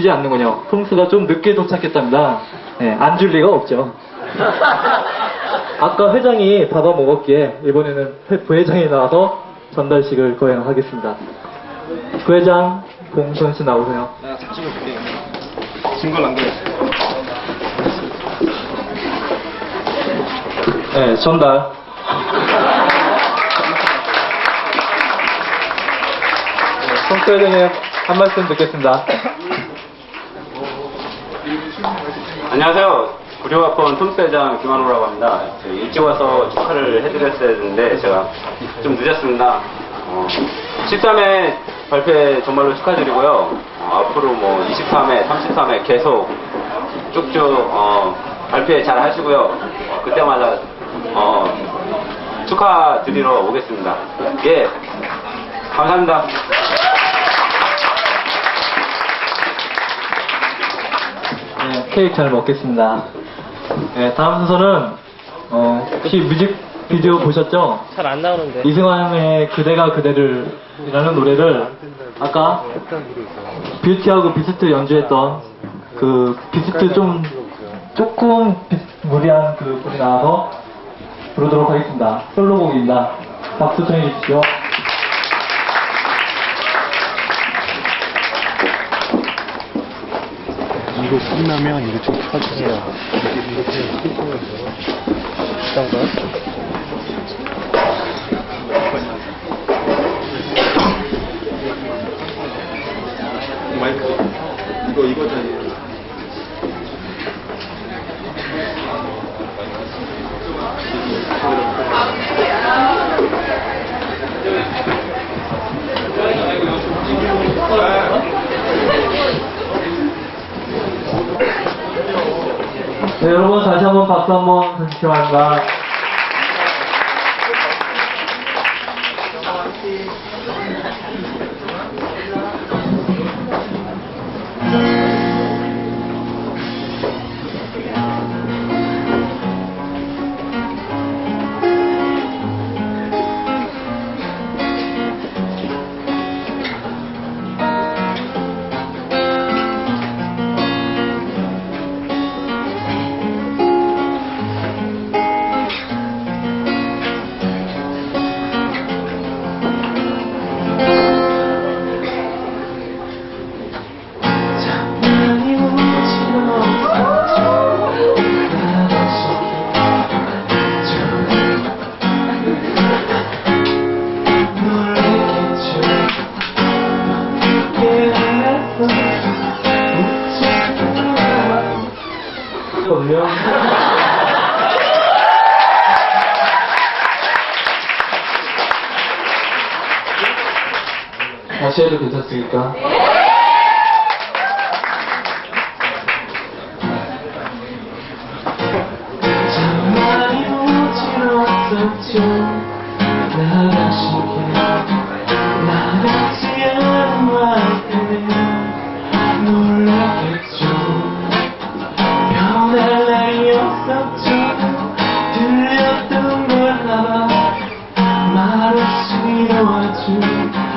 지 않는군요. 풍수가 좀 늦게 도착했답니다. 네, 안 줄 리가 없죠. 아까 회장이 받아 먹었기에 이번에는 회- 부회장이 나와서 전달식을 거행하겠습니다. 부회장 봉선 씨 나오세요. 증거 남겨주세요. 네, 전달. 네, 회장님 한 말씀 듣겠습니다. 안녕하세요. 구룡학번 톰스회장 김한호라고 합니다. 일찍 와서 축하를 해드렸어야 했는데 제가 좀 늦었습니다. 어, 13회 발표 정말로 축하드리고요. 어, 앞으로 뭐 23회, 33회 계속 쭉쭉 어, 발표 잘 하시고요. 어, 그때마다 어, 축하드리러 오겠습니다. 예, 감사합니다. 네, 케이크 잘 먹겠습니다. 네, 다음 순서는 어, 혹시 뮤직비디오 보셨죠? 잘 안 나오는데. 이승환의 그대가 그대를 이라는 노래를 아까 뷰티하고 비스트 연주했던 그 비스트 좀 조금 비- 무리한 그 곡이 나와서 부르도록 하겠습니다. 솔로곡입니다. 박수 청해 주십시오. 이거 끝나면 이거 좀 켜주세요. 어떤 거? 마이크. 이거 이거잖아요. 네, 여러분 다시 한번 박수 한번 바랍니다. 다시 해도 괜찮습니까? 정말이 어지러웠었죠. 나가시게 나가지 않은 말 때문에 놀랐겠죠. 변할 날이 없었죠. 들렸던 걸 알아 말없이도 아주